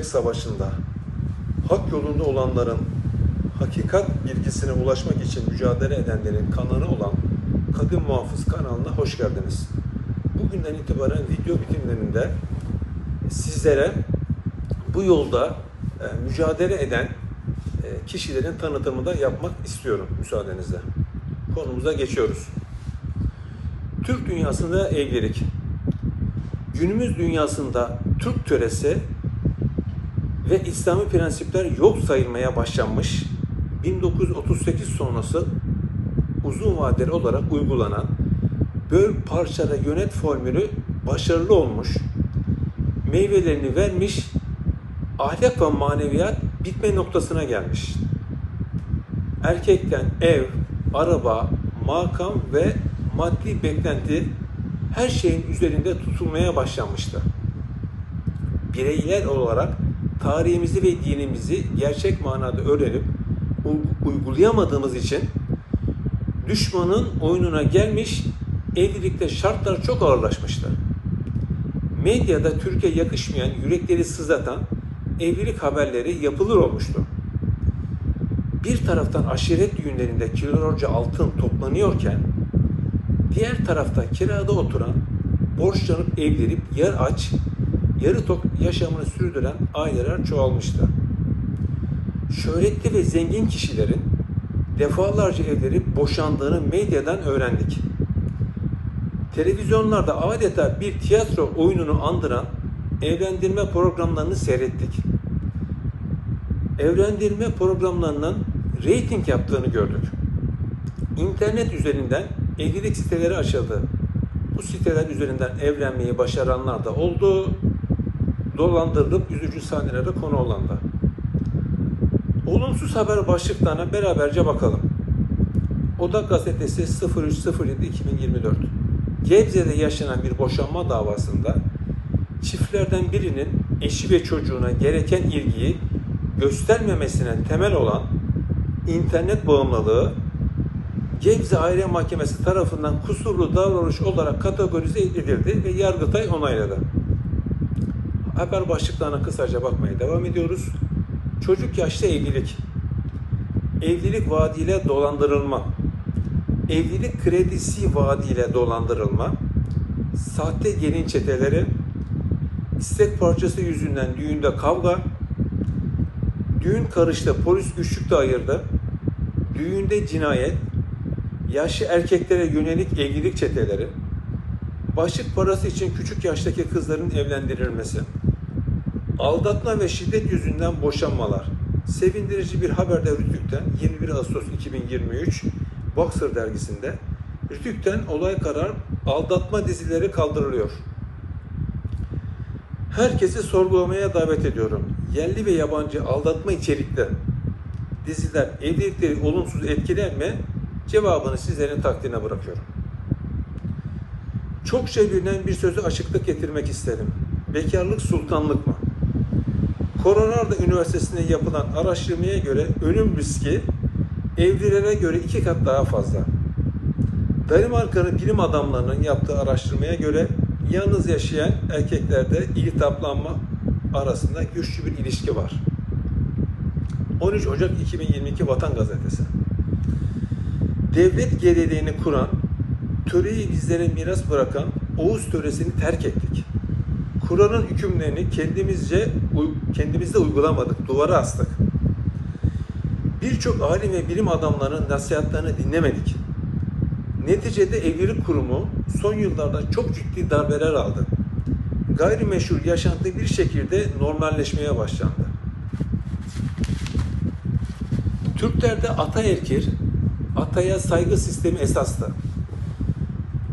Savaşı'nda hak yolunda olanların hakikat bilgisine ulaşmak için mücadele edenlerin kanalı olan Kadim Muhafız kanalına hoş geldiniz. Bugünden itibaren video bitimlerinde sizlere bu yolda e, mücadele eden e, kişilerin tanıtımını da yapmak istiyorum müsaadenizle. Konumuza geçiyoruz. Türk dünyasında evlilik. Günümüz dünyasında Türk töresi ve İslami prensipler yok sayılmaya başlanmış 1938 sonrası uzun vadeli olarak uygulanan böl parçala yönet formülü başarılı olmuş, meyvelerini vermiş, ahlak ve maneviyat bitme noktasına gelmiş. Erkekten ev, araba, makam ve maddi beklenti her şeyin üzerinde tutulmaya başlanmıştı. Bireyler olarak tarihimizi ve dinimizi gerçek manada öğrenip uygulayamadığımız için düşmanın oyununa gelmiş, evlilikte şartlar çok ağırlaşmıştı. Medyada Türkiye yakışmayan, yürekleri sızlatan evlilik haberleri yapılır olmuştu. Bir taraftan aşiret düğünlerinde kilolarca altın toplanıyorken, diğer tarafta kirada oturan, borçlanıp evlenip yer aç, yarı tok yaşamını sürdüren aileler çoğalmıştı. Şöhretli ve zengin kişilerin defalarca evlenip boşandığını medyadan öğrendik. Televizyonlarda adeta bir tiyatro oyununu andıran evlendirme programlarını seyrettik. Evlendirme programlarının reyting yaptığını gördük. İnternet üzerinden evlilik siteleri açıldı. Bu siteler üzerinden evlenmeyi başaranlar da oldu. Dolandırılıp üzücü sahnelere konu olan da. Olumsuz haber başlıklarına beraberce bakalım. Odak Gazetesi 03.07.2024 Gebze'de yaşanan bir boşanma davasında çiftlerden birinin eşi ve çocuğuna gereken ilgiyi göstermemesine temel olan internet bağımlılığı Gebze Aile Mahkemesi tarafından kusurlu davranış olarak kategorize edildi ve Yargıtay onayladı. Haber başlıklarına kısaca bakmaya devam ediyoruz. Çocuk yaşta evlilik, evlilik vaadiyle dolandırılma, evlilik kredisi vaadiyle dolandırılma, sahte gelin çeteleri, istek parçası yüzünden düğünde kavga, düğün karıştı polis güçlükte ayırdı, düğünde cinayet, yaşlı erkeklere yönelik evlilik çeteleri, başlık parası için küçük yaştaki kızların evlendirilmesi, aldatma ve şiddet yüzünden boşanmalar. Sevindirici bir haber de Rütük'ten 21 Ağustos 2023 Boxer dergisinde Rütük'ten olay karar aldatma dizileri kaldırılıyor. Herkesi sorgulamaya davet ediyorum. Yerli ve yabancı aldatma içerikli diziler evlilikleri olumsuz etkiler mi? Cevabını sizlerin takdirine bırakıyorum. Çokça bilinen bir sözü açıklık getirmek isterim. Bekarlık sultanlık mı? Colorado Üniversitesi'nde yapılan araştırmaya göre ölüm riski evlilere göre iki kat daha fazla. Danimarka'nın bilim adamlarının yaptığı araştırmaya göre yalnız yaşayan erkeklerde iltihaplanma arasında güçlü bir ilişki var. 13 Ocak 2022 Vatan Gazetesi. Devlet geleneğini kuran, töreyi bizlere miras bırakan Oğuz töresini terk ettik. Kur'an'ın hükümlerini kendimizce kendimizde uygulamadık, duvara astık. Birçok alim ve bilim adamlarının nasihatlerini dinlemedik. Neticede evlilik kurumu son yıllarda çok ciddi darbeler aldı. Gayrimeşru yaşantı bir şekilde normalleşmeye başlandı. Türklerde ataerkir, ataya saygı sistemi esastı.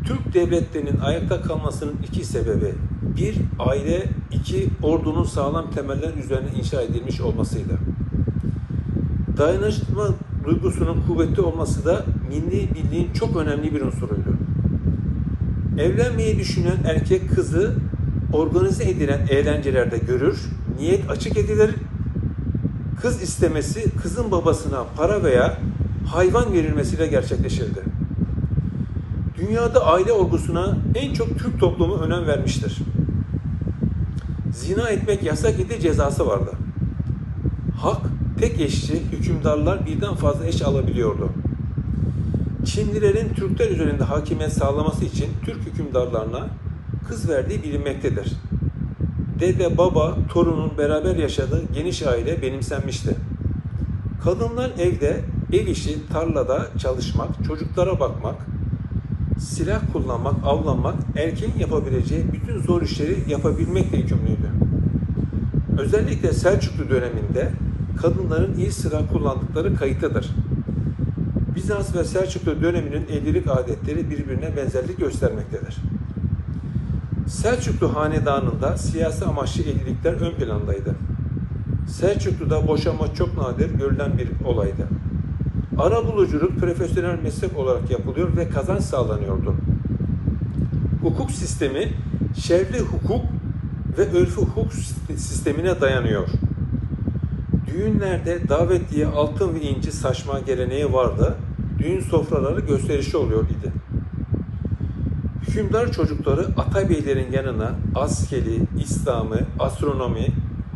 Türk devletlerinin ayakta kalmasının iki sebebi. Bir, aile, iki, ordunun sağlam temeller üzerine inşa edilmiş olmasıydı. Dayanışma duygusunun kuvvetli olması da milli birliğin çok önemli bir unsuruydu. Evlenmeyi düşünen erkek kızı organize edilen eğlencelerde görür, niyet açık edilir, kız istemesi kızın babasına para veya hayvan verilmesiyle gerçekleşirdi. Dünyada aile olgusuna en çok Türk toplumu önem vermiştir. Zina etmek yasak idi cezası vardı. Hak tek eşli hükümdarlar birden fazla eş alabiliyordu. Çinlilerin Türkler üzerinde hakimiyet sağlaması için Türk hükümdarlarına kız verdiği bilinmektedir. Dede, baba, torunun beraber yaşadığı geniş aile benimsenmişti. Kadınlar evde, ev işi, tarlada çalışmak, çocuklara bakmak, silah kullanmak, avlanmak, erkeğin yapabileceği bütün zor işleri yapabilmekle yükümlüydü. Özellikle Selçuklu döneminde kadınların iyi sıra kullandıkları kayıtlıdır. Bizans ve Selçuklu döneminin evlilik adetleri birbirine benzerlik göstermektedir. Selçuklu hanedanında siyasi amaçlı evlilikler ön plandaydı. Selçuklu'da boşanma çok nadir görülen bir olaydı. Arabuluculuk profesyonel meslek olarak yapılıyor ve kazanç sağlanıyordu. Hukuk sistemi şerli hukuk ve örfü hukuk sistemine dayanıyor. Düğünlerde davet diye altın ve inci saçma geleneği vardı. Düğün sofraları gösterişli oluyor idi. Hükümdar çocukları Atabeylerin yanına askeri, İslam'ı, astronomi,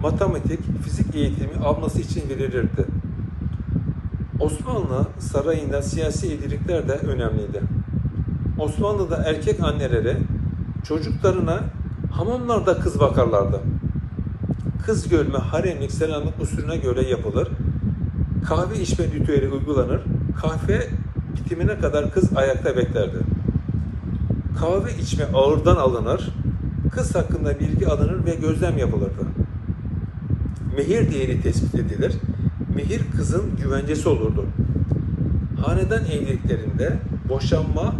matematik, fizik eğitimi alması için verilirdi. Osmanlı sarayında siyasi evlilikler de önemliydi. Osmanlı'da erkek annelere çocuklarına hamamlarda kız bakarlardı. Kız görme haremlik selamlık usulüne göre yapılır. Kahve içme ritüeli uygulanır. Kahve bitimine kadar kız ayakta beklerdi. Kahve içme ağırdan alınır. Kız hakkında bilgi alınır ve gözlem yapılırdı. Mehir değeri tespit edilir. Mehir kızın güvencesi olurdu. Hanedan evliliklerinde boşanma